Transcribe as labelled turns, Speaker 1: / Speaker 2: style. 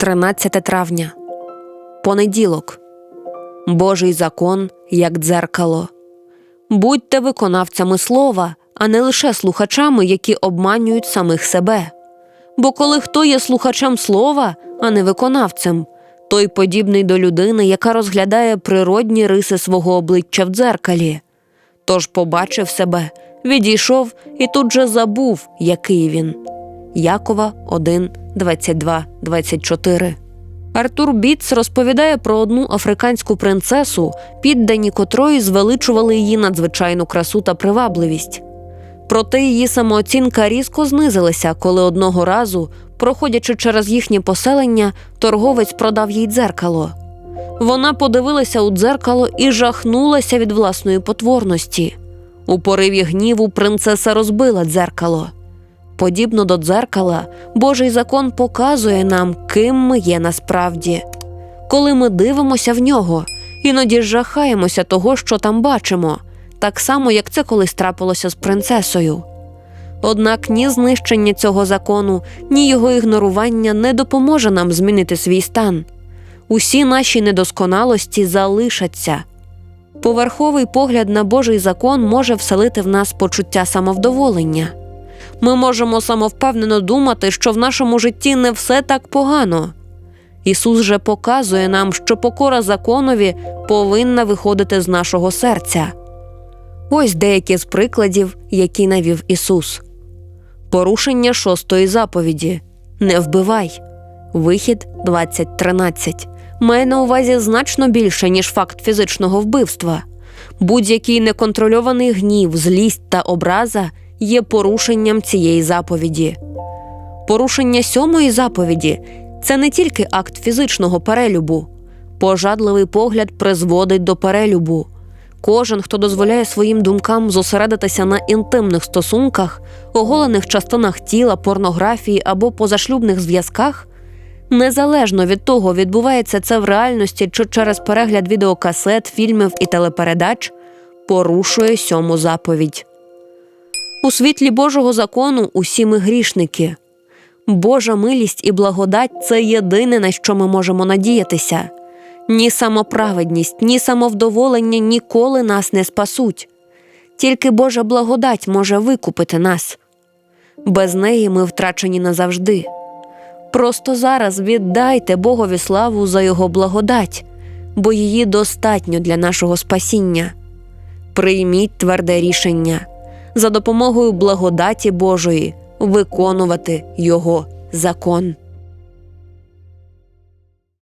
Speaker 1: 13 травня. Понеділок. Божий закон як дзеркало. Будьте виконавцями слова, а не лише слухачами, які обманюють самих себе. Бо коли хто є слухачем слова, а не виконавцем, той подібний до людини, яка розглядає природні риси свого обличчя в дзеркалі. Тож побачив себе, відійшов і тут же забув, який він. Якова 1, 22, 24. Артур Біц розповідає про одну африканську принцесу, піддані котрої звеличували її надзвичайну красу та привабливість. Проте її самооцінка різко знизилася, коли одного разу, проходячи через їхнє поселення, торговець продав їй дзеркало. Вона подивилася у дзеркало і жахнулася від власної потворності. У пориві гніву принцеса розбила дзеркало. Подібно до дзеркала, Божий закон показує нам, ким ми є насправді. Коли ми дивимося в нього, іноді жахаємося того, що там бачимо, так само, як це колись трапилося з принцесою. Однак ні знищення цього закону, ні його ігнорування не допоможе нам змінити свій стан. Усі наші недосконалості залишаться. Поверховий погляд на Божий закон може вселити в нас почуття самовдоволення. Ми можемо самовпевнено думати, що в нашому житті не все так погано. Ісус же показує нам, що покора законові повинна виходити з нашого серця. Ось деякі з прикладів, які навів Ісус. Порушення шостої заповіді Не вбивай. Вихід 20.13 має на увазі значно більше, ніж факт фізичного вбивства. Будь-який неконтрольований гнів, злість та образа є порушенням цієї заповіді. Порушення сьомої заповіді це не тільки акт фізичного перелюбу. Пожадливий погляд призводить до перелюбу. Кожен, хто дозволяє своїм думкам зосередитися на інтимних стосунках, оголених частинах тіла, порнографії або позашлюбних зв'язках, незалежно від того, відбувається це в реальності чи через перегляд відеокасет, фільмів і телепередач, порушує сьому заповідь. У світлі Божого закону усі ми грішники. Божа милість і благодать це єдине, на що ми можемо надіятися. Ні самоправедність, ні самовдоволення ніколи нас не спасуть. Тільки Божа благодать може викупити нас. Без неї ми втрачені назавжди. Просто зараз віддайте Богові славу за Його благодать, бо її достатньо для нашого спасіння. Прийміть тверде рішення за допомогою благодаті Божої виконувати Його закон.